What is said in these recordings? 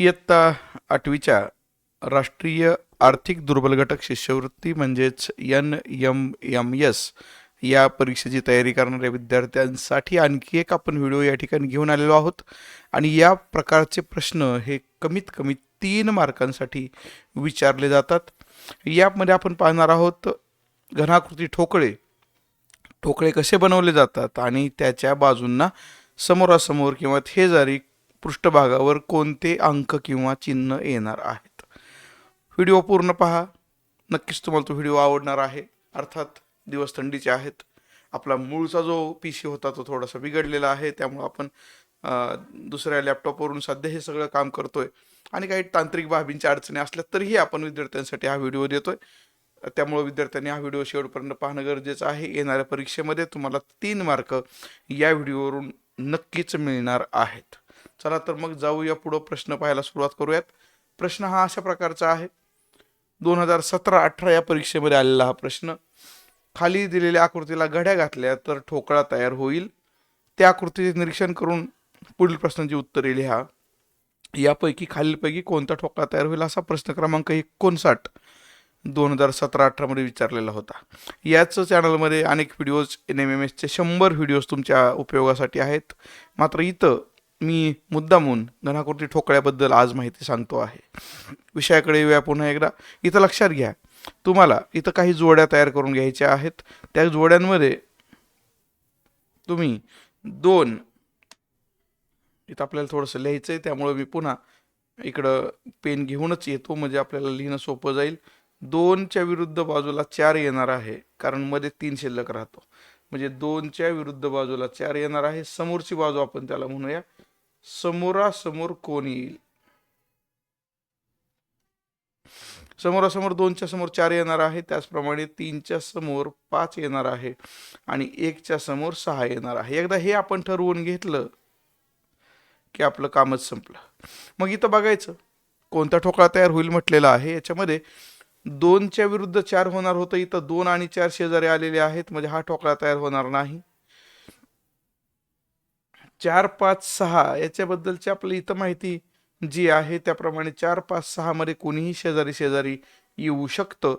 इयत्ता आठवीच्या राष्ट्रीय आर्थिक दुर्बल घटक शिष्यवृत्ती म्हणजेच एन एम एम एस या परीक्षेची तयारी करणाऱ्या विद्यार्थ्यांसाठी आणखी एक आपण व्हिडिओ या ठिकाणी घेऊन आलेलो आहोत. आणि या प्रकारचे प्रश्न हे कमीत कमी तीन मार्कांसाठी विचारले जातात. यामध्ये आपण पाहणार आहोत घनाकृती ठोकळे. ठोकळे कसे बनवले जातात आणि त्याच्या बाजूंना समोरासमोर किंवा थेजारी पृष्ठभागावर कोणते अंक किंवा चिन्ह येणार आहेत? व्हिडिओ पूर्ण पहा. नक्कीच तुम्हाला तो व्हिडिओ आवडणार आहे. अर्थात दिवस थंडीचे आहेत. आपला मूळचा जो पी सी होता तो थोडासा बिघडलेला आहे. त्यामुळं आपण दुसऱ्या लॅपटॉपवरून सध्या हे सगळं काम करतोय. आणि काही तांत्रिक बाबींच्या अडचणी असल्या तरीही आपण विद्यार्थ्यांसाठी हा व्हिडिओ देतोय. त्यामुळे विद्यार्थ्यांनी हा व्हिडिओ शेवटपर्यंत पाहणं गरजेचं आहे. येणाऱ्या परीक्षेमध्ये तुम्हाला तीन मार्क या व्हिडिओवरून नक्कीच मिळणार आहेत. चला तर मग जाऊया पुढं प्रश्न पाहायला सुरुवात करूयात. प्रश्न हा अशा प्रकारचा आहे. दोन हजार सतरा अठरा या परीक्षेमध्ये आलेला हा प्रश्न. खाली दिलेल्या आकृतीला घड्या घातल्या तर ठोकळा तयार होईल. त्या आकृतीचे निरीक्षण करून पुढील प्रश्नांची उत्तरे लिहा. यापैकी खालीलपैकी कोणता ठोकळा तयार होईल असा प्रश्न क्रमांक एकोणसाठ दोन हजार सतरा अठरामध्ये विचारलेला होता. याच चॅनलमध्ये अनेक व्हिडिओज एन एम एम एसचे शंभर व्हिडिओज तुमच्या उपयोगासाठी आहेत. मात्र इथं मी मुद्दामून धनाकृती ठोकळ्याबद्दल आज माहिती सांगतो आहे. विषयाकडे येऊया पुन्हा एकदा. इथं लक्षात घ्या. तुम्हाला इथं काही जोड्या तयार करून घ्यायच्या आहेत. त्या जोड्यांमध्ये तुम्ही दोन इथं आपल्याला थोडंसं लिहायचं आहे त्यामुळे मी पुन्हा इकडं पेन घेऊनच येतो. म्हणजे आपल्याला लिहिणं सोपं जाईल. दोनच्या विरुद्ध बाजूला चार येणार आहे कारण मध्ये तीन शिल्लक राहतो. म्हणजे दोनच्या विरुद्ध बाजूला चार येणार आहे. समोरची बाजू आपण त्याला म्हणूया. समोरासमोर कोण येईल? समोरासमोर दोनच्या समोर चार येणार आहे त्याचप्रमाणे तीनच्या समोर पाच येणार आहे आणि एकच्या समोर सहा येणार आहे. एकदा हे आपण ठरवून घेतलं की आपलं कामच संपलं. मग इथं बघायचं कोणता ठोकळा तयार होईल म्हटलेला आहे. याच्यामध्ये दोनच्या विरुद्ध चार होणार होतं. इथं दोन आणि चार शेजारी आलेले आहेत म्हणजे हा ठोकळा तयार होणार नाही. चार पाच सहा याच्याबद्दलची आपली इथं माहिती जी आहे त्याप्रमाणे चार पाच सहामध्ये कुणीही कोणीही शेजारी शेजारी येऊ शकतं.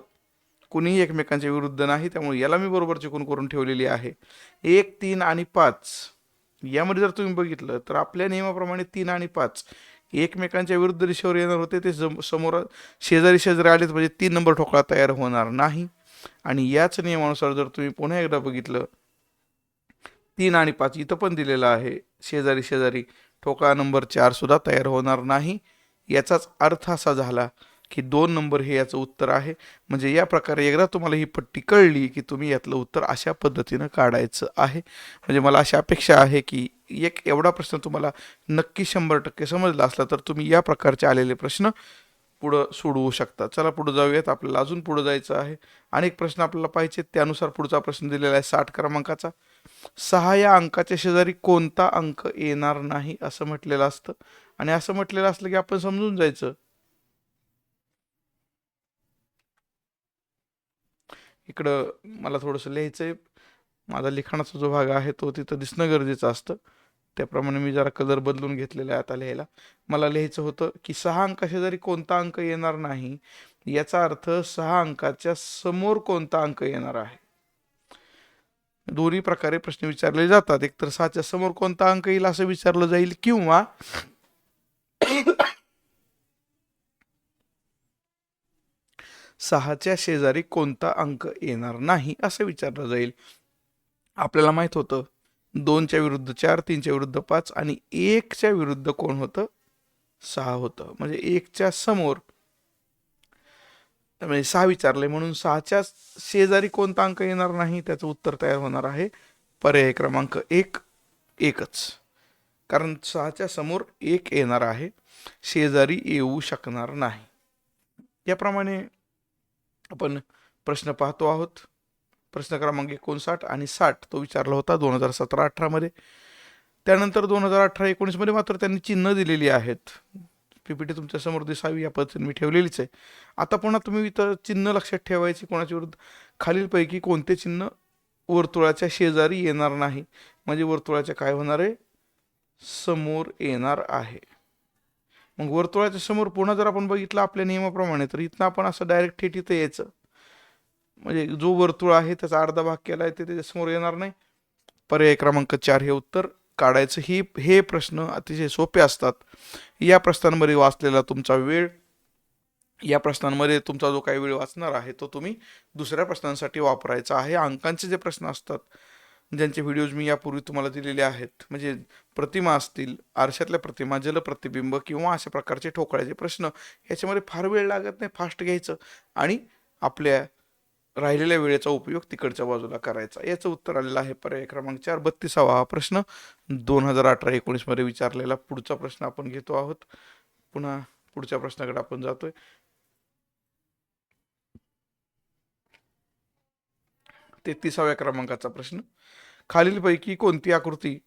कुणीही एकमेकांच्या विरुद्ध नाही त्यामुळे याला मी बरोबर चिकून करून ठेवलेली आहे. एक तीन आणि पाच. यामध्ये जर तुम्ही बघितलं तर आपल्या नियमाप्रमाणे तीन आणि पाच. एकमेकांच्या विरुद्ध दिशेवर येणार होते ते समोर शेजारी शेजारी आलेच म्हणजे तीन नंबर ठोकळा तयार होणार नाही. आणि याच नियमानुसार जर तुम्ही पुन्हा एकदा बघितलं तीन आणि पाच इथं पण दिलेलं आहे. शेजारी शेजारी ठोकळा नंबर चारसुद्धा तयार होणार नाही. याचाच अर्थ असा झाला की दोन नंबर हे याचं उत्तर आहे. म्हणजे या प्रकारे एकदा तुम्हाला ही पट्टी कळली की तुम्ही यातलं उत्तर अशा पद्धतीनं काढायचं आहे. म्हणजे मला अशी अपेक्षा आहे की एक एवढा प्रश्न तुम्हाला नक्की शंभर टक्के समजला असला तर तुम्ही या प्रकारचे आलेले प्रश्न पुढं सोडवू शकता. चला पुढं जाऊयात. आपल्याला अजून पुढं जायचं आहे. अनेक प्रश्न आपल्याला पाहिजेत त्यानुसार पुढचा प्रश्न दिलेला आहे साठ क्रमांकाचा. सहा या अंकाच्या शेजारी कोणता अंक येणार नाही असं म्हटलेलं असतं. आणि असं म्हटलेलं असलं की आपण समजून जायचं. इकडं मला थोडंसं लिहायचं आहे माझा लिखाणाचा जो भाग आहे तो तिथं दिसणं गरजेचं असतं. त्याप्रमाणे मी जरा कलर बदलून घेतलेला आहे आता लिहायला. मला लिहायचं होतं की सहा अंकाशेजारी कोणता अंक येणार नाही याचा अर्थ सहा अंकाच्या समोर कोणता अंक येणार आहे. दोन्ही प्रकारे प्रश्न विचारले जातात. एकतर सहाच्या समोर कोणता अंक येईल असं विचारलं जाईल किंवा सहाच्या शेजारी कोणता अंक येणार नाही असं विचारलं जाईल. आपल्याला माहीत होतं दोनच्या विरुद्ध चार तीनच्या विरुद्ध पाच आणि एकच्या विरुद्ध कोण होतं? सहा होतं. म्हणजे एकच्या समोर म्हणजे सहा विचारले. म्हणून सहाच्या शेजारी कोणता अंक येणार नाही त्याचं उत्तर तयार होणार आहे. पर्याय क्रमांक एक एकच. कारण सहाच्या समोर एक येणार आहे. शेजारी येऊ शकणार नाही. याप्रमाणे आपण प्रश्न पाहतो आहोत. प्रश्न क्रमांक एकोणसाठ आणि साठ तो विचारला होता दोन हजार सतरा अठरामध्ये. त्यानंतर दोन हजार अठरा एकोणीसमध्ये मात्र त्यांनी चिन्ह दिलेली आहेत. पीपीटी तुमच्यासमोर दिसावी या पद्धतीने मी ठेवलेलीच आहे. आता पुन्हा तुम्ही इथं चिन्ह लक्षात ठेवायची कोणाच्या विरुद्ध? खालीलपैकी कोणते चिन्ह वर्तुळाच्या शेजारी येणार नाही? म्हणजे वर्तुळाच्या काय होणार आहे? समोर येणार आहे. मग वर्तुळाच्या समोर पुन्हा जर आपण बघितलं आपल्या नियमाप्रमाणे तर इथनं आपण असं डायरेक्ट थेट इथं यायचं. म्हणजे जो वर्तुळ आहे त्याचा अर्धा भाग केला आहे ते त्याच्यासमोर येणार नाही. पर्याय क्रमांक चार हे उत्तर. काढायचं. ही हे प्रश्न अतिशय सोपे असतात. या प्रश्नांमध्ये वाचलेला तुमचा वेळ या प्रश्नांमध्ये तुमचा जो काही वेळ वाचणार आहे तो तुम्ही दुसऱ्या प्रश्नांसाठी वापरायचा आहे. अंकांचे जे प्रश्न असतात ज्यांचे व्हिडिओज मी यापूर्वी तुम्हाला दिलेले आहेत म्हणजे प्रतिमा असतील आरशातल्या प्रतिमा जलप्रतिबिंब किंवा अशा प्रकारचे ठोकळ्याचे प्रश्न याच्यामध्ये फार वेळ लागत नाही फास्ट घ्यायचं आणि आपल्या राहिलेल्या वेळेचा उपयोग तिकडच्या बाजूला करायचा. याचं उत्तर आलेलं आहे पर्याय क्रमांक चार बत्तीसावा हा प्रश्न. दोन हजार अठरा एकोणीसमध्ये विचारलेला पुढचा प्रश्न आपण घेतो आहोत. पुन्हा पुढच्या प्रश्नाकडे आपण जातोय. तेहतीसाव्या क्रमांकाचा प्रश्न. खालीलपैकी कोणती आकृती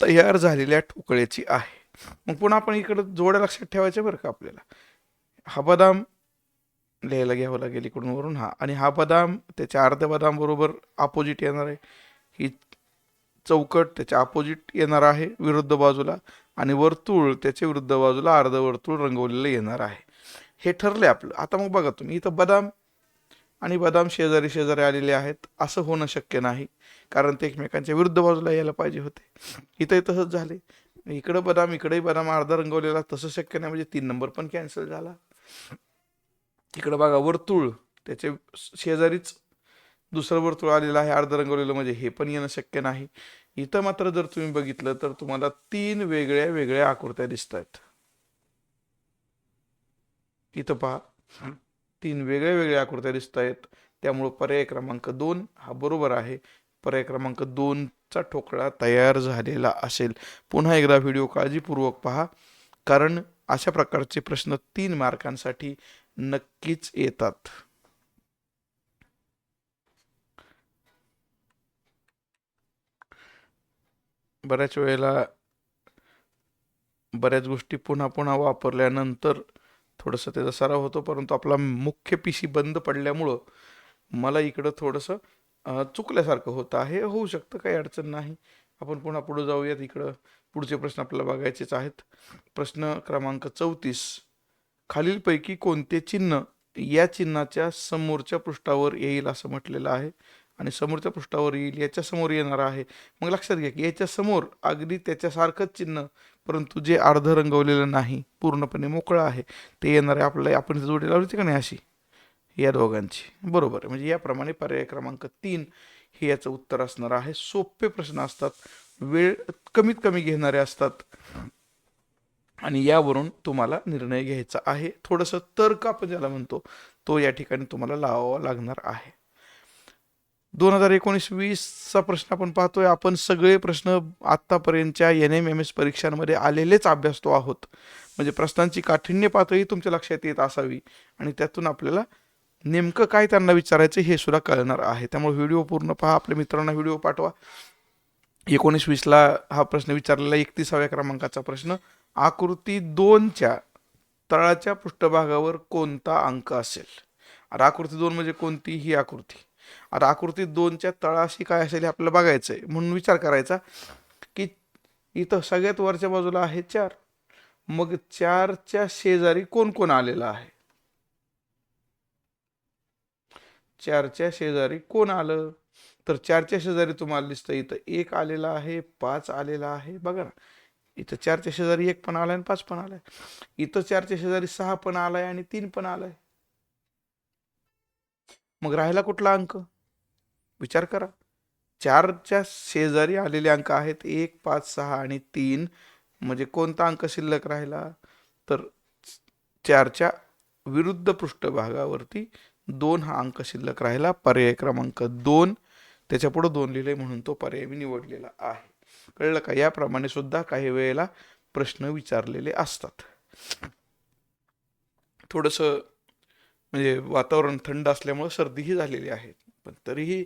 तयार झालेल्या ठोकळ्याची आहे? मग पुन्हा आपण इकडं जोड्या लक्षात ठेवायच्या बरं का आपल्याला. हा बदाम लिहायला घ्यावं लागेल इकडून वरून. हा. आणि हा बदाम त्याच्या अर्ध्या बदामबरोबर अपोजिट येणार आहे. ही चौकट त्याच्या अपोजिट येणार आहे विरुद्ध बाजूला आणि वर्तुळ त्याच्या विरुद्ध बाजूला अर्ध वर्तुळ रंगवलेलं येणार आहे. हे ठरले आपलं. आता मग बघा तुम्ही. इथं बदाम आणि बदाम शेजारी शेजारी आलेले आहेत. असं होणं शक्य नाही. कारण ते एकमेकांच्या विरुद्ध बाजूला यायला पाहिजे होते. इथंही तसंच झाले इकडं बदाम इकडेही बदाम अर्धा रंगवलेला. तसं शक्य नाही. म्हणजे तीन नंबर पण कॅन्सल झाला. तिकडं बघा वर्तुळ. त्याचे शेजारीच दुसरं वर्तुळ आलेलं आहे अर्ध रंगवलेलं म्हणजे हे पण येणं शक्य नाही. इथं मात्र जर तुम्ही बघितलं तर तुम्हाला तीन वेगळ्या वेगळ्या आकृत्या दिसत आहेत इथं पहा. तीन वेगळ्या वेगळ्या आकृत्या दिसत आहेत त्यामुळं पर्याय क्रमांक दोन हा बरोबर आहे. पर्याय क्रमांक दोनचा ठोकळा तयार झालेला असेल. पुन्हा एकदा व्हिडिओ काळजीपूर्वक पहा. कारण अशा प्रकारचे प्रश्न तीन मार्कांसाठी नक्कीच येतात. बऱ्याच वेळेला बऱ्याच गोष्टी पुन्हा पुन्हा वापरल्यानंतर थोडंसं त्याचा सराव होतो परंतु आपला मुख्य पीसी बंद पडल्यामुळं मला इकडं थोडंसं चुकल्यासारखं होतं. आहे होऊ शकतं काही अडचण नाही. आपण पुन्हा पुढे जाऊयात इकडं. पुढचे प्रश्न आपल्याला बघायचेच आहेत. प्रश्न क्रमांक चौतीस. खालीलपैकी कोणते चिन्ह या चिन्हाच्या समोरच्या पृष्ठावर येईल असं म्हटलेलं आहे. आणि समोरच्या पृष्ठावर येईल याच्या समोर येणार आहे. मग लक्षात घ्या की याच्या समोर अगदी त्याच्यासारखंच चिन्ह परंतु जे अर्ध रंगवलेलं नाही पूर्णपणे मोकळं आहे. ते येणार आहे आपल्याला आपण जोडी लावली का नाही अशी? या दोघांची. बरोबर. आहे म्हणजे याप्रमाणे पर्याय क्रमांक तीन हे याचं उत्तर असणार आहे. सोपे प्रश्न असतात. वेळ कमीत कमी घेणारे असतात. आणि यावरून तुम्हाला निर्णय घ्यायचा आहे. थोडंसं तर्क आपण ज्याला म्हणतो तो या ठिकाणी तुम्हाला लावावा लागणार आहे. दोन हजार एकोणीस वीसचा प्रश्न आपण पाहतोय. आपण सगळे प्रश्न आत्तापर्यंतच्या एन एम एम एस परीक्षांमध्ये आलेलेच अभ्यासतो आहोत. म्हणजे प्रश्नांची काठिण्य पातळी तुमच्या लक्षात येत असावी आणि त्यातून आपल्याला नेमकं काय त्यांना विचारायचं हे सुद्धा कळणार आहे. त्यामुळे व्हिडिओ पूर्ण पहा. आपल्या मित्रांना व्हिडिओ पाठवा. एकोणीस वीसला हा प्रश्न विचारलेला एकतीसाव्या क्रमांकाचा प्रश्न. आकृती दोनच्या तळाच्या पृष्ठभागावर कोणता अंक असेल? आता आकृती दोन म्हणजे कोणती? ही आकृती. आता आकृती दोनच्या तळाशी काय असेल हे आपल्याला बघायचं आहे म्हणून विचार करायचा की इथं सगळ्यात वरच्या बाजूला आहे चार. मग चारच्या शेजारी कोण कोण आलेलं आहे? चारच्या शेजारी कोण आलं? तर चारच्या शेजारी तुम्हाला दिसतं इथं एक आलेला आहे पाच आलेला आहे. बघा ना. इथं चारच्या शेजारी एक पण आलाय आणि पाच पण आलाय. इथं चारच्या शेजारी सहा पण आलाय आणि तीन पण आलाय. मग राहिला कुठला अंक? विचार करा. चारच्या शेजारी आलेले अंक आहेत एक पाच सहा आणि तीन. म्हणजे कोणता अंक शिल्लक राहिला? तर चारच्या विरुद्ध पृष्ठभागावरती दोन हा अंक शिल्लक राहिला. पर्याय क्रमांक दोन. त्याच्यापुढं दोन लिहिले म्हणून तो पर्याय मी निवडलेला आहे. कळलं का? याप्रमाणे सुद्धा काही वेळेला प्रश्न विचारलेले असतात. थोडंसं म्हणजे वातावरण थंड असल्यामुळं सर्दीही झालेली आहे. पण तरीही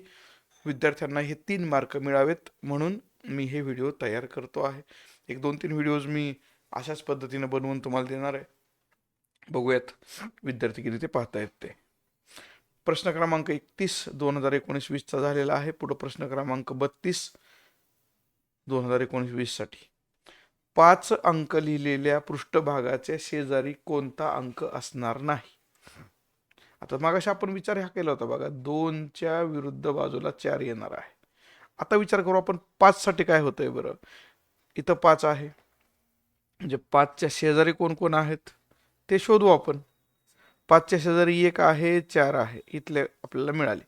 विद्यार्थ्यांना हे तीन मार्क मिळावेत म्हणून मी हे व्हिडिओ तयार करतो आहे. एक दोन तीन व्हिडिओज मी अशाच पद्धतीनं बनवून तुम्हाला देणार आहे. बघूयात विद्यार्थी किती ते पाहतायत ते. प्रश्न क्रमांक एकतीस दोन हजार एकोणीस वीसचा झालेला आहे. पुढं प्रश्न क्रमांक बत्तीस दोन हजार एकोणीस वीससाठी पाच अंक लिहिलेल्या पृष्ठभागाच्या शेजारी कोणता अंक असणार नाही? आता मागाशी आपण विचार हा केला होता बघा दोनच्या विरुद्ध बाजूला चार येणार आहे. आता विचार करू आपण पाचसाठी काय होतंय बरं? इथं पाच आहे. म्हणजे पाचच्या शेजारी कोण कोण आहेत? ते शोधू आपण. पाचच्या शेजारी एक आहे चार आहे. इथले आपल्याला मिळाले.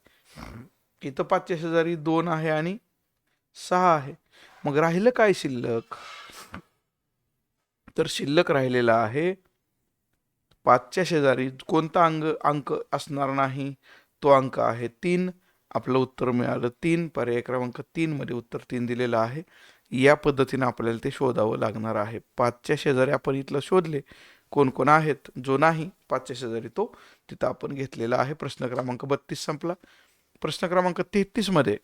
इथं पाचच्या शेजारी दोन आहे आणि सहा आहे. मग राहिलं काय शिल्लक? तर शिल्लक राहिलेला आहे. पाचच्या शेजारी कोणता अंग अंक असणार नाही? तो अंक आहे तीन. आपलं उत्तर मिळालं तीन. पर्याय क्रमांक तीन मध्ये उत्तर तीन दिलेलं आहे. या पद्धतीने आपल्याला ते शोधावं लागणार आहे. पाचच्या शेजारी आपण इथलं शोधले. कोण कोण आहेत? जो नाही पाचच्या शेजारी तो. तिथं आपण घेतलेला आहे. प्रश्न क्रमांक बत्तीस संपला. प्रश्न क्रमांक तेहतीसमध्ये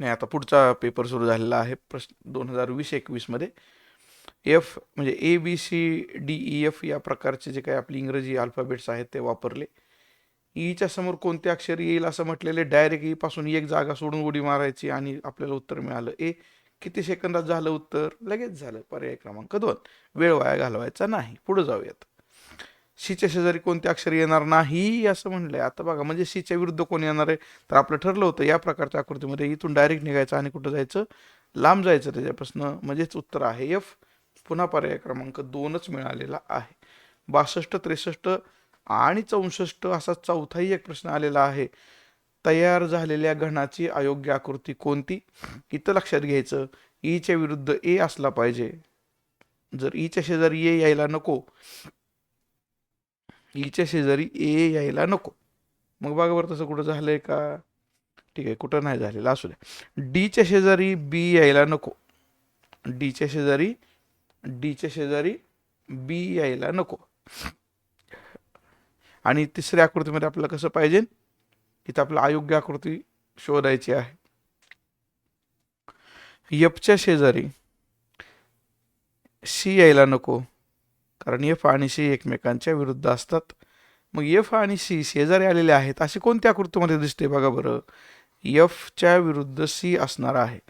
नाही आता पुढचा पेपर सुरू झालेला आहे प्रश्न दोन हजार वीस एकवीसमध्ये एफ म्हणजे A B C D E F या प्रकारचे जे काही आपली इंग्रजी अल्फाबेट्स आहेत ते वापरले. E ईच्या समोर कोणते अक्षर येईल असं म्हटलेले डायरेक्ट ईपासून e एक जागा सोडून उडी मारायची आणि आपल्याला उत्तर मिळालं. ए किती सेकंदात झालं उत्तर? लगेच झालं. पर्याय क्रमांक दोन. वेळ वाया घालवायचा नाही. पुढे जाऊयात. शीच्या शेजारी कोणते अक्षर येणार नाही असं म्हणलंय. आता बघा म्हणजे शीच्या विरुद्ध कोण येणार आहे? तर आपलं ठरलं होतं या प्रकारच्या आकृतीमध्ये इथून डायरेक्ट निघायचं आणि कुठं जायचं? लांब जायचं त्याच्यापासून म्हणजेच उत्तर आहे एफ पुन्हा पर्याय क्रमांक दोनच मिळालेला आहे. बासष्ट त्रेसष्ट आणि चौसष्ट असा चौथाही एक प्रश्न आलेला आहे. तयार झालेल्या घणाची अयोग्य आकृती कोणती? इथं लक्षात घ्यायचं. E ईच्या विरुद्ध ए असला पाहिजे. जर e ईच्या शेजारी ए यायला नको ईच्या शेजारी ए यायला नको. मग बघा बरं तसं कुठं झालं आहे का? ठीक आहे कुठं नाही झालेलं असू द्या. डीच्या शेजारी बी यायला नको. डीच्या शेजारी डीच्या शेजारी बी यायला नको. आणि तिसऱ्या आकृतीमध्ये आपल्याला कसं पाहिजे? इथं आपलं अयोग्य आकृती शोधायची आहे. यपच्या शेजारी सी यायला नको. कारण एफ आणि सी एकमेकांच्या विरुद्ध असतात. मग एफ आणि सी शेजारी आलेले आहेत असे कोणत्या आकृतीमध्ये दिसते बघा बरं? एफच्या विरुद्ध सी असणार आहे.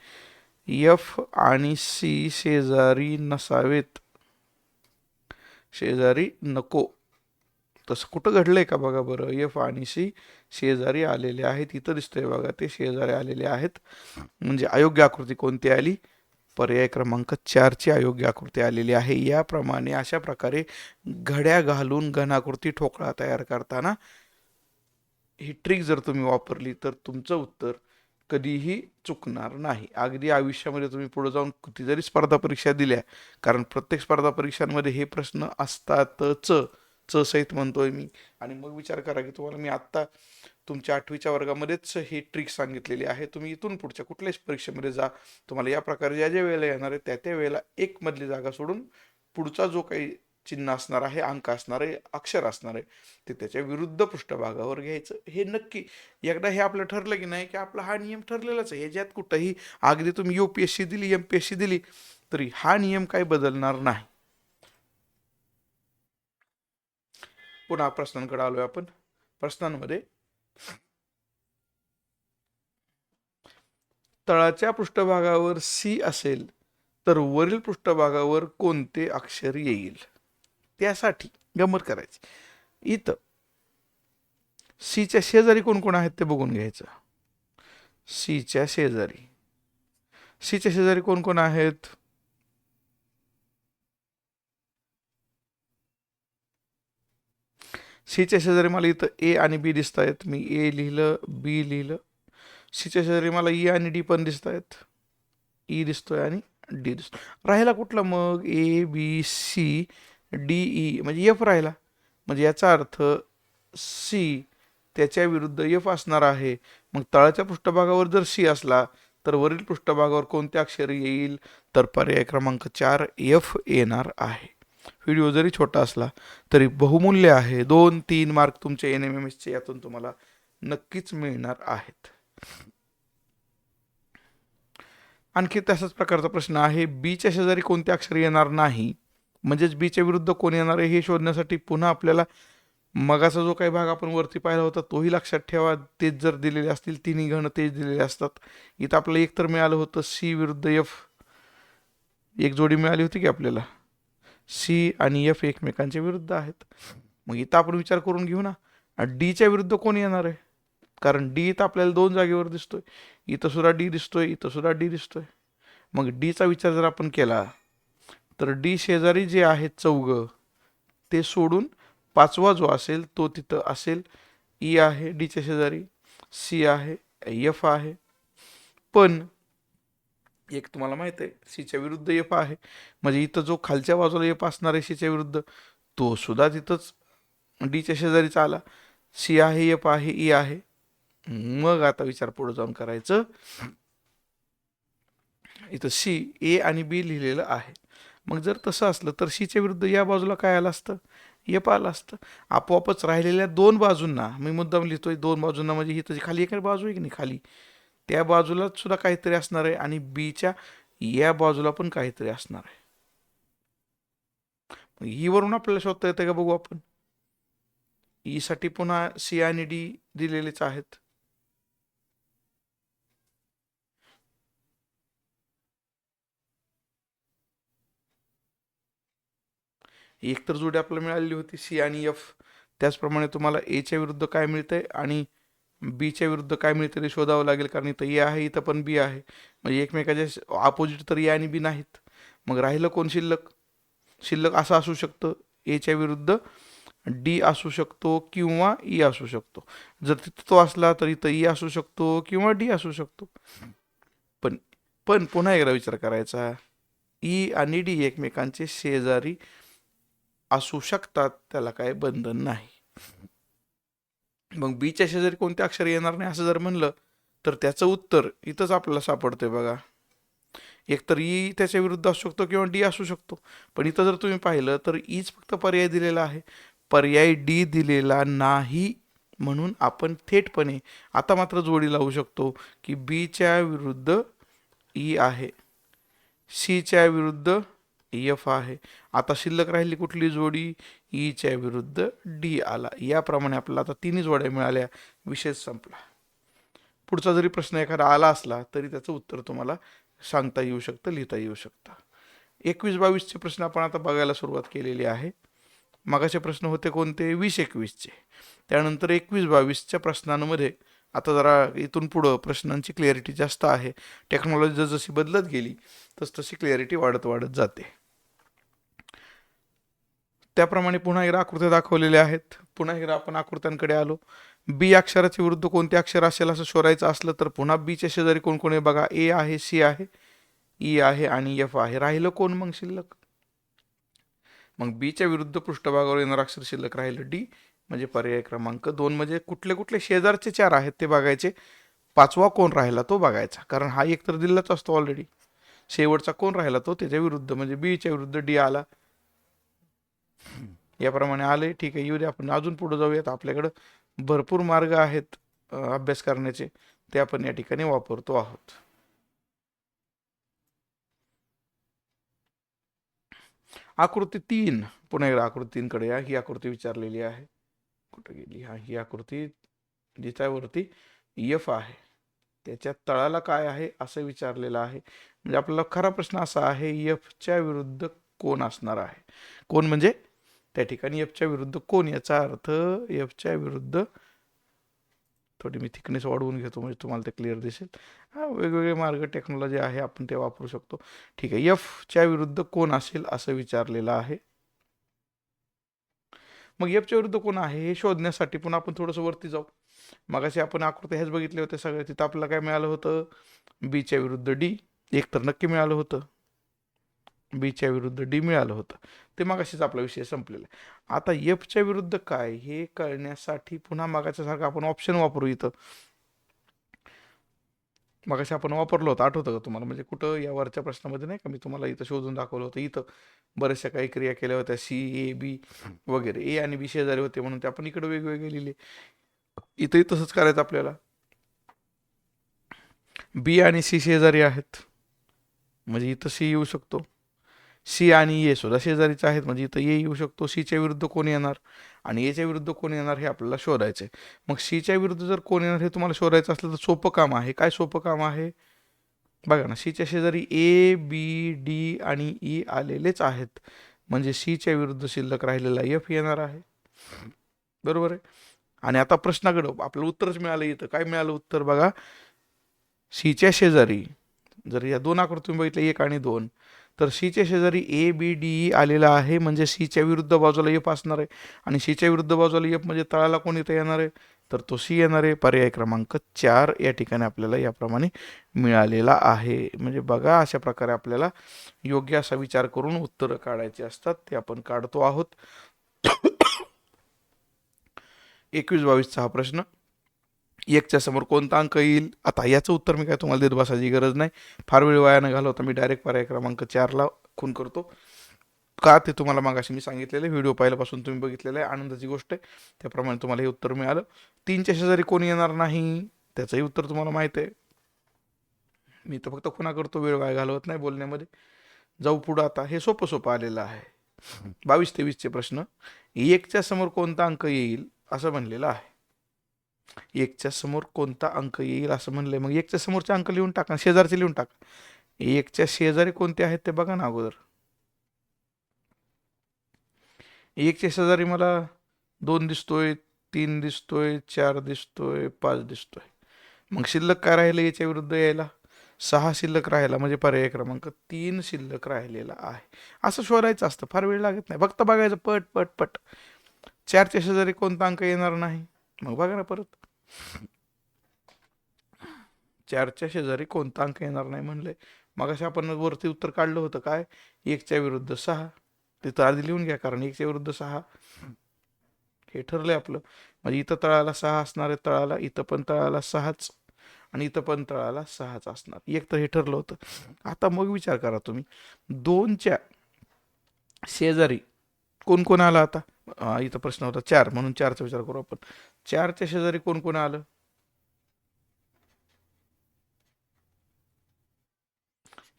एफ आणि सी शेजारी नसावेत. शेजारी नको. तसं कुठं घडलंय का बघा बरं? एफ आणि सी शेजारी आलेले आहेत. इथं दिसतंय बघा ते शेजारी आलेले आहेत. म्हणजे अयोग्य आकृती कोणती आली? पर्याय क्रमांक चारची अयोग्य आकृती आलेली आहे. याप्रमाणे अशा प्रकारे घड्या घालून घनाकृती ठोकळा तयार करताना ही ट्रिक जर तुम्ही वापरली तर तुमचं उत्तर कधीही चुकणार नाही. अगदी आयुष्यामध्ये तुम्ही पुढे जाऊन किती जरी स्पर्धा परीक्षा दिल्या कारण प्रत्येक स्पर्धा परीक्षांमध्ये हे प्रश्न असतातच. च सहित म्हणतोय मी. आणि मग विचार करा की तुम्हाला मी आत्ता तुमच्या आठवीच्या वर्गामध्येच ही ट्रिक सांगितलेली आहे. तुम्ही इथून पुढच्या कुठल्याच परीक्षेमध्ये जा. तुम्हाला या प्रकारे ज्या ज्या वेळेला येणार आहे त्या त्या वेळेला एक मधली जागा सोडून पुढचा जो काही चिन्ह असणार आहे अंक असणार आहे अक्षर असणार आहे ते त्याच्या विरुद्ध पृष्ठभागावर घ्यायचं. हे नक्की एकदा हे आपलं ठरलं की नाही की आपला हा नियम ठरलेलाच आहे. ह्याच्यात कुठंही अगदी तुम्ही यू पी एस सी दिली एम पी एस सी दिली तरी हा नियम काही बदलणार नाही. पुन्हा प्रश्नांकडे आलोय आपण. प्रश्नांमध्ये तळाच्या पृष्ठभागावर सी असेल तर वरील पृष्ठभागावर कोणते अक्षर येईल? त्यासाठी गंमत करायची. इथं. सीच्या शेजारी कोण कोण आहेत ते बघून घ्यायचं. सीच्या शेजारी. सीच्या शेजारी कोण कोण आहेत? सीच्या शेजारी मला इथं ए आणि बी दिसत आहेत मी ए लिहिलं बी लिहिलं. सीच्या शेजारी मला ई आणि डी पण दिसत आहेत ई दिसतोय आणि डी दिसतो राहिला कुठला मग? A B C D E. म्हणजे एफ राहिला. म्हणजे याचा अर्थ सी त्याच्या विरुद्ध एफ असणार आहे. मग तळाच्या पृष्ठभागावर जर सी असला तर वरील पृष्ठभागावर कोणते अक्षर येईल? तर पर्याय क्रमांक चार एफ येणार आहे. व्हिडिओ जरी छोटा असला तरी बहुमूल्य आहे. दोन तीन मार्क तुमचे एन एम एम एसचे यातून तुम्हाला नक्कीच मिळणार आहेत. आणखी तसाच प्रकारचा प्रश्न आहे. बीच्या शेजारी कोणते अक्षर येणार नाही? म्हणजेच बीच्या विरुद्ध कोण येणार आहे हे शोधण्यासाठी पुन्हा आपल्याला मगाचा जो काही भाग आपण वरती पाहिला होता तोही लक्षात ठेवा. तेच जर दिलेले असतील तिन्ही घण तेच दिलेले असतात. इथं आपल्याला एक तर मिळालं होतं सी विरुद्ध एफ एक जोडी मिळाली होती की आपल्याला? सी आणि एफ एकमेकांच्या विरुद्ध आहेत. मग इथं आपण विचार करून घेऊ ना. डीच्या विरुद्ध कोण येणार आहे? कारण डी इथं आपल्याला दोन जागेवर दिसतोय. इथं सुद्धा डी दिसतोय इथं सुद्धा डी दिसतोय. मग डीचा विचार जर आपण केला तर डी शेजारी जे आहेत चौघ ते सोडून पाचवा जो असेल तो तिथं असेल. ई आहे डीच्या शेजारी सी आहे एफ आहे. पण एक तुम्हाला माहीत आहे सीच्या विरुद्ध एफ आहे. म्हणजे इथं जो खालच्या बाजूला एफ असणार आहे सीच्या विरुद्ध तो सुद्धा तिथंच डीच्या शेजारीच आला. सी आहे एफ आहे ई आहे. मग आता विचार पुढे जाऊन करायचं. इथं सी ए आणि बी लिहिलेलं आहे. मग जर तसं असलं तर सीच्या विरुद्ध या बाजूला काय आलं असतं? एप आलं असतं. आपोआपच राहिलेल्या दोन बाजूंना मी मुद्दाम लिहितोय दोन बाजूंना म्हणजे ही तशी खाली एक बाजू आहे की नाही खाली? त्या बाजूला सुद्धा काहीतरी असणार आहे आणि बीच्या या बाजूला पण काहीतरी असणार आहे. ई e वरून आपल्याला शोधता येतं का बघू आपण? ई साठी पुन्हा सी आणि डी दिलेलेच आहेत. एक तर जोडी आपल्याला मिळालेली होती सी आणि एफ त्याचप्रमाणे तुम्हाला एच्या विरुद्ध काय मिळतंय आणि बीच्या विरुद्ध काय मिळतं ते शोधावं लागेल कारण इथं ए आहे इथं पण बी आहे. म्हणजे एकमेकाच्या अपोजिट तर ए आणि बी नाहीत. मग राहिलं कोण शिल्लक? शिल्लक असं असू शकतं एच्या विरुद्ध डी असू शकतो किंवा ई असू शकतो. जर तिथं तो असला तर इथं ई असू शकतो किंवा डी असू शकतो. पण पण पुन्हा एकदा विचार करायचा. ई आणि डी एकमेकांचे शेजारी असू शकतात त्याला काय बंधन नाही. मग बीच्या शेजारी कोणते अक्षर येणार नाही असं जर म्हणलं तर त्याचं उत्तर इथंच आपल्याला सापडतंय बघा. एकतर ई त्याच्या विरुद्ध असू शकतो किंवा डी असू शकतो. पण इथं जर तुम्ही पाहिलं तर ईच फक्त पर्याय दिलेला आहे. पर्याय डी दिलेला नाही म्हणून आपण थेटपणे आता मात्र जोडी लावू शकतो की बीच्या विरुद्ध ई आहे. सीच्या विरुद्ध एफ आहे. आता शिल्लक राहिली कुठली? जोडी e ईच्या विरुद्ध डी आला. याप्रमाणे आपल्याला आता तिन्ही जोड्या मिळाल्या. विषय संपला. पुढचा जरी प्रश्न एखादा आला असला तरी त्याचं उत्तर तुम्हाला सांगता येऊ शकतं लिहिता येऊ शकतं. एकवीस बावीसचे प्रश्न आपण आता बघायला सुरुवात केलेली आहे. मागाचे प्रश्न होते कोणते? वीस एकवीसचे. त्यानंतर एकवीस बावीसच्या प्रश्नांमध्ये आता जरा इथून पुढं प्रश्नांची क्लिअरिटी जास्त आहे. टेक्नॉलॉजी जर जशी बदलत गेली तस तशी क्लिअरिटी वाढत वाढत जाते. त्याप्रमाणे पुन्हा एकदा आकृत्या दाखवलेल्या आहेत. पुन्हा एकदा आपण आकृत्यांकडे आलो. बी अक्षराच्या विरुद्ध कोणते अक्षर असेल असं शोधायचं असलं तर पुन्हा बीच्या शेजारी कोण कोण आहे बघा. ए आहे सी आहे ई आहे आणि एफ आहे. राहिलं कोण मग शिल्लक? मग बीच्या विरुद्ध पृष्ठभागावर येणारं अक्षर शिल्लक राहिलं डी म्हणजे पर्याय क्रमांक दोन. म्हणजे कुठले कुठले शेजारचे चार आहेत ते बघायचे. पाचवा कोण राहिला तो बघायचा. कारण हा एक तर दिलाच असतो ऑलरेडी शेवटचा कोण राहिला तो त्याच्या विरुद्ध. म्हणजे बीच्या विरुद्ध डी आला. याप्रमाणे आले ठीक आहे येऊ द्या आपण अजून पुढे जाऊयात. आपल्याकडं भरपूर मार्ग आहेत अभ्यास करण्याचे ते आपण या ठिकाणी वापरतो आहोत. आकृती तीन पुन्हा एकदा आकृती तीनकडे या. ही आकृती विचारलेली आहे. कुठं गेली? हा ही आकृती जिच्यावरती यफ आहे. त्याच्या तळाला काय आहे असं विचारलेलं आहे. म्हणजे आपल्याला खरा प्रश्न असा आहे यफच्या विरुद्ध कोण असणार आहे? कोण म्हणजे त्या ठिकाणी एफच्या विरुद्ध कोण? याचा अर्थ एफच्या विरुद्ध थोडी मी थिकनेस वाढवून घेतो म्हणजे तुम्हाला ते क्लिअर दिसेल. हा वेगवेगळे मार्ग टेक्नॉलॉजी आहे आपण ते वापरू शकतो. ठीक आहे एफच्या विरुद्ध कोण असेल असं विचारलेलं आहे. मग एफच्या विरुद्ध कोण आहे हे शोधण्यासाठी पुन्हा आपण थोडंसं वरती जाऊ. मगाशी आपण आकृती हेच बघितले होते सगळे तिथं आपल्याला काय मिळालं होतं? बीच्या विरुद्ध डी एक तर नक्की मिळालं होतं. बीच्या विरुद्ध डी मिळालं होतं. ते मागाशीच आपला विषय संपलेला आहे. आता एफच्या विरुद्ध काय हे कळण्यासाठी पुन्हा मागाच्यासारखं आपण ऑप्शन वापरू इथं. मगाशी आपण वापरलो होतं. आठवतं का तुम्हाला? म्हणजे कुठं या वरच्या प्रश्नामध्ये नाही का मी तुम्हाला इथं शोधून दाखवलं होतं. इथं बऱ्याचशा काही क्रिया केल्या होत्या. सी ए बी वगैरे. ए आणि बी शेजारी होते म्हणून ते आपण इकडे वेगवेगळे लिहिले. इथंही तसंच करायचं आपल्याला. बी आणि सी शेजारी आहेत. म्हणजे इथं सी येऊ शकतो. सी आणि ए सुद्धा शेजारीचे आहेत. म्हणजे इथं ए येऊ शकतो सीच्या विरुद्ध कोण येणार? आणि एच्या विरुद्ध कोण येणार हे आपल्याला शोधायचं आहे मग सीच्या विरुद्ध जर कोण येणार हे तुम्हाला शोधायचं असलं तर सोपं काम आहे. काय सोपं काम आहे? बघा ना सीच्या शेजारी ए बी डी आणि ई आलेलेच आहेत. म्हणजे सीच्या विरुद्ध शिल्लक राहिलेला एफ येणार आहे. बरोबर आहे? आणि आता प्रश्नाकडं आपलं उत्तरच मिळालं इथं. काय मिळालं उत्तर बघा? सीच्या शेजारी जर या दोन आकृती तुम्ही बघितलं एक आणि दोन तर सीच्या शेजारी ए बी डी ई आलेला आहे. म्हणजे सीच्या विरुद्ध बाजूला एफ असणार आहे. आणि सीच्या विरुद्ध बाजूला एफ म्हणजे तळाला कोण इथं येणार आहे? तर तो सी येणार आहे. पर्याय क्रमांक चार या ठिकाणी आपल्याला याप्रमाणे मिळालेला आहे. म्हणजे बघा अशा प्रकारे आपल्याला योग्य असा विचार करून उत्तरं काढायची असतात. ते आपण काढतो आहोत. एकवीस बावीसचा हा प्रश्न. एकच्या समोर कोणता अंक येईल? आता याचं उत्तर मी काय तुम्हाला देत बसायची गरज नाही. फार वेळ वाया न घालवता मी डायरेक्ट पर्याय क्रमांक चारला खून करतो. का ते तुम्हाला मागाशी मी सांगितलेलं व्हिडिओ पाहिल्यापासून तुम्ही बघितलेलं आहे. आनंदाची गोष्ट आहे. त्याप्रमाणे तुम्हाला हे उत्तर मिळालं. तीनच्या शेजारी कोणी येणार नाही? त्याचंही उत्तर तुम्हाला माहीत आहे. मी तर फक्त खुना करतो. वेळ वाया घालवत नाही बोलण्यामध्ये. जाऊ पुढं आता. हे सोपं सोपं आलेलं आहे. बावीस तेवीसचे प्रश्न. एकच्या समोर कोणता अंक येईल? असं म्हणलेलं आहे. एकच्या समोर कोणता अंक येईल असं म्हणलंय. मग एकच्या समोरचे अंक लिहून टाका शेजारचे लिहून टाका. एकच्या शेजारी कोणते आहेत ते बघा ना अगोदर. एकच्या शेजारी मला दोन दिसतोय तीन दिसतोय चार दिसतोय पाच दिसतोय. मग शिल्लक काय राहिलं याच्या विरुद्ध यायला? सहा शिल्लक राहिला म्हणजे पर्याय क्रमांक तीन शिल्लक राहिलेला आहे. असं शोधायचं असतं फार वेळ लागत नाही. फक्त बघायचं पट पट पट. चारच्या शेजारी कोणता अंक येणार नाही? मग बघा ना परत. चारच्या शेजारी कोणता अंक येणार नाही म्हणले मग अशा आपण वरती उत्तर काढलं होतं काय? एकच्या विरुद्ध सहा. तिथं आधी लिहून घ्या कारण एकच्या विरुद्ध सहा. हे ठरलंय आपलं. म्हणजे इथं तळाला सहा असणार आहे तळाला इथं पण तळाला सहाच आणि इथं पण तळाला सहाच असणार. एक तर हे ठरलं होतं. आता मग विचार करा तुम्ही. दोनच्या शेजारी कोण कोण आला आता? इथं प्रश्न होता चार म्हणून चारचा विचार करू आपण. चारच्या शेजारी कोण कोण आलं?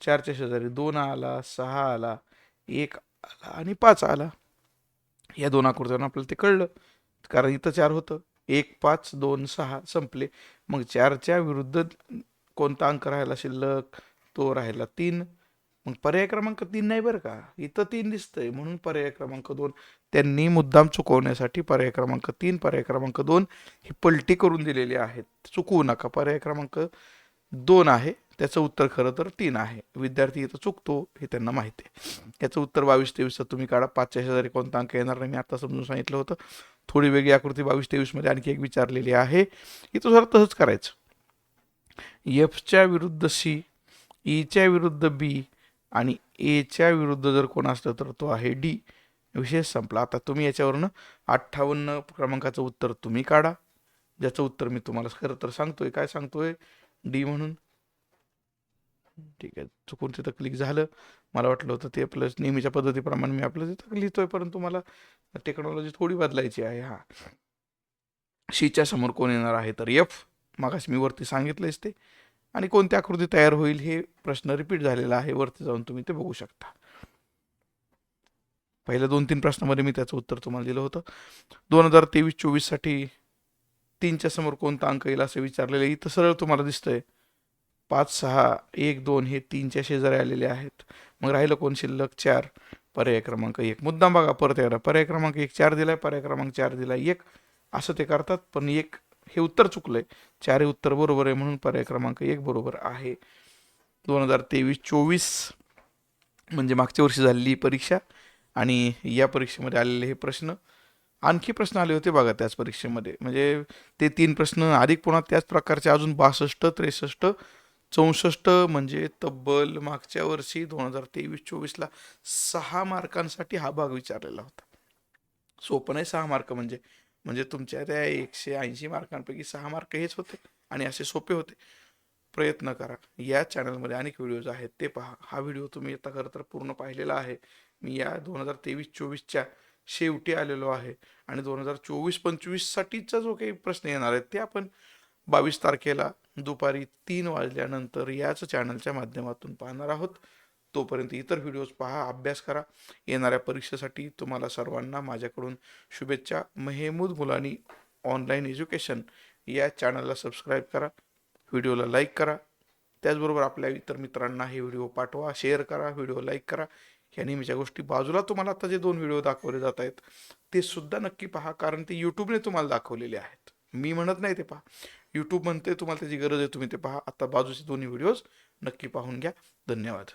चारच्या शेजारी दोन आला सहा आला एक आला आणि पाच आला. या दोन आकृत्यानं आपल्याला ते कळलं. कारण इथं चार होतं. एक पाच दोन सहा संपले. मग चारच्या विरुद्ध कोणता अंक राहिला? शिल्लक तो राहिला तीन. मग पर्याय क्रमांक तीन नाही बरं का? इथं तीन दिसतंय. म्हणून पर्याय क्रमांक दोन. त्यांनी मुद्दाम चुकवण्यासाठी पर्याय क्रमांक तीन पर्याय क्रमांक दोन ही पलटी करून दिलेली आहेत. चुकवू नका. पर्याय क्रमांक दोन आहे. त्याचं उत्तर खरं तर तीन आहे. विद्यार्थी इथं चुकतो हे त्यांना माहिती आहे. याचं उत्तर बावीस तेवीसचं तुम्ही काढा. पाचच्या शेजारी कोणता अंक येणार नाही. मी आता समजून सांगितलं होतं. थोडी वेगळी आकृती बावीस तेवीसमध्ये आणखी एक विचारलेली आहे. इथं जरा तसंच करायचं. एफच्या विरुद्ध सी ईच्या e विरुद्ध बी आणि एच्या विरुद्ध जर कोण असलं तर तो आहे डी. विषय संपला. आता तुम्ही याच्यावरनं अठ्ठावन्न क्रमांकाचं उत्तर तुम्ही काढा. ज्याचं उत्तर मी तुम्हाला खरं तर सांगतोय. काय सांगतोय? डी म्हणून. ठीक आहे. चुकून तिथं क्लिक झालं. मला वाटलं होतं ते आपलं नेहमीच्या पद्धतीप्रमाणे मी आपलं तिथं लिहितोय परंतु मला टेक्नॉलॉजी थोडी बदलायची आहे. हा. शीच्या समोर कोण येणार आहे? तर एफ मागास मी वरती सांगितलंच ते. आणि कोणती आकृती तयार होईल हे प्रश्न रिपीट झालेला आहे. वरती जाऊन तुम्ही ते बघू शकता. पहिल्या दोन तीन प्रश्नामध्ये मी त्याचं उत्तर तुम्हाला दिलं होतं. दोन हजार तेवीस चोवीससाठी तीनच्या समोर कोणता अंक येईल असं विचारलेलं आहे. इथं सरळ तुम्हाला दिसतंय. पाच सहा एक दोन हे तीनच्या शेजारी आलेले आहेत. मग राहिलं कोण? शिल्लक चार पर्याय क्रमांक एक. मुद्दाम बघा परत एकदा. पर्याय क्रमांक एक चार दिलाय पर्याय क्रमांक चार दिलाय एक. असं ते करतात पण एक हे उत्तर चुकलंय. चार उत्तर बरोबर आहे म्हणून पर्याय क्रमांक एक बरोबर आहे. दोन हजार तेवीस चोवीस म्हणजे मागच्या वर्षी झालेली परीक्षा आणि या परीक्षेमध्ये आलेले हे प्रश्न. आणखी प्रश्न आले होते बघा त्याच परीक्षेमध्ये. म्हणजे ते तीन प्रश्न अधिक पुन्हा त्याच प्रकारचे अजून बासष्ट त्रेसष्ट चौसष्ट म्हणजे तब्बल मागच्या वर्षी दोन हजार तेवीस चोवीसला सहा मार्कांसाठी हा भाग विचारलेला होता. सोपं नाही सहा मार्क म्हणजे. म्हणजे तुमच्या त्या एकशे ऐंशी मार्कांपैकी सहा मार्क हेच होते आणि असे सोपे होते. प्रयत्न करा. या चॅनलमध्ये अनेक व्हिडिओज आहेत ते पहा. हा व्हिडिओ तुम्ही आता खरं तर पूर्ण पाहिलेला आहे. मी या दोन हजार तेवीस चोवीसच्या शेवटी आलेलो आहे आणि दोन हजार चोवीस पंचवीससाठीचा जो काही प्रश्न येणार आहे ते आपण बावीस तारखेला दुपारी तीन वाजल्यानंतर याच चॅनलच्या माध्यमातून पाहणार आहोत. तोपर्यंत इतर व्हिडिओज पहा अभ्यास करा. येणाऱ्या परीक्षेसाठी तुम्हाला सर्वांना माझ्याकडून शुभेच्छा. मेहमूद मुलानी ऑनलाईन एज्युकेशन या चॅनलला सबस्क्राईब करा. व्हिडिओला लाईक करा. त्याचबरोबर आपल्या इतर मित्रांना हे व्हिडिओ पाठवा शेअर करा व्हिडिओ लाईक करा. ह्या नेहमीच्या गोष्टी बाजूला तुम्हाला आता जे दोन व्हिडिओ दाखवले जात आहेत ते सुद्धा नक्की पहा कारण ते यूट्यूबने तुम्हाला दाखवलेले आहेत. मी म्हणत नाही ते पहा. यूट्यूब म्हणते तुम्हाला त्याची गरज आहे तुम्ही ते पहा. आता बाजूचे दोन्ही व्हिडिओज नक्की पाहून घ्या. धन्यवाद.